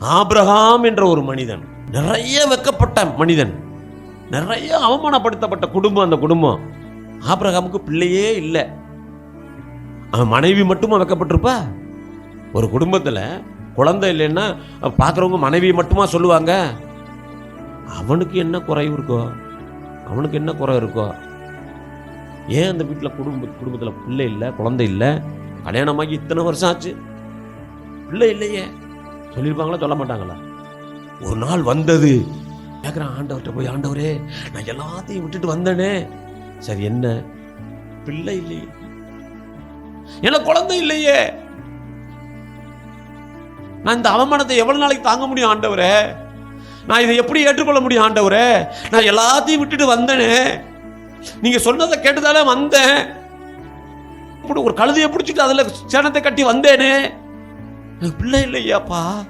Abraham என்ற ஒரு மனிதன் நிறைய வெக்கப்பட்ட மனிதன் நிறைய அவமானப்படுத்தப்பட்ட குடும்பம் அந்த குடும்பம். ஆப்ரஹாமுக்கு பிள்ளையே இல்லை. அவன் மனைவி மட்டுமா வைக்கப்பட்டிருப்பா? ஒரு குடும்பத்தில் குழந்தை இல்லைன்னா பார்க்குறவங்க மனைவி மட்டுமா சொல்லுவாங்க? அவனுக்கு என்ன குறைவு இருக்கோ அவனுக்கு என்ன குறை இருக்கோ? ஏன் அந்த வீட்டில் குடும்ப குடும்பத்தில் பிள்ளை இல்லை குழந்தை இல்லை? கல்யாணமாகி இத்தனை வருஷம் ஆச்சு. பிள்ளை இல்லையே. சொல்லியிருப்பாங்களா சொல்ல மாட்டாங்களா? ஒரு நாள் வந்தது. கேட்குறான் ஆண்டவர்கிட்ட போய் ஆண்டவரே நான் எல்லாத்தையும் விட்டுட்டு வந்தேனே. சரி என்ன? பிள்ளை இல்லையே. எனக்கு குழந்தை இல்லையே. நான் இந்த அவமானத்தை எவ்வளவு நாளைக்கு தாங்க முடியும் ஆண்டவரே? நான் இதை எப்படி ஏற்றுக்கொள்ள முடியும் ஆண்டவரே? நான் எல்லாத்தையும் விட்டுட்டு வந்தேனே. நீங்க சொன்னதை கேட்டுதானே வந்தேன். இப்படி ஒரு கழுதையை பிடிச்சிட்டு அதுல சேனத்தை கட்டி வந்தேனே. எனக்கு பிள்ளை இல்லையாப்பா?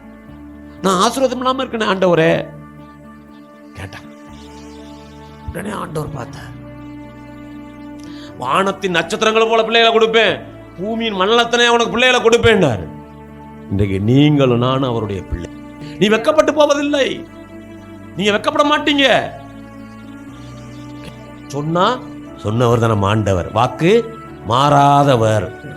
நான் ஆசீர்வாதம் இல்லாமல் இருக்கேனே ஆண்டவரே. கேட்டான். உடனே ஆண்டவர் பார்த்தார். வானத்தின் நட்சத்திரங்களை போல பிள்ளைகளை கொடுப்பேன். பூமியின் மண்ணலத்தனை அவனுக்கு பிள்ளைகளை கொடுப்பேன்னாரு இன்றைக்கு நீங்களும் நானும் அவருடைய பிள்ளை. நீ வெக்கப்பட்டு போவதில்லை. நீங்க வெக்கப்பட மாட்டீங்க. சொன்னா சொன்னவர் தானே மாண்டவர். வாக்கு மாறாதவர்.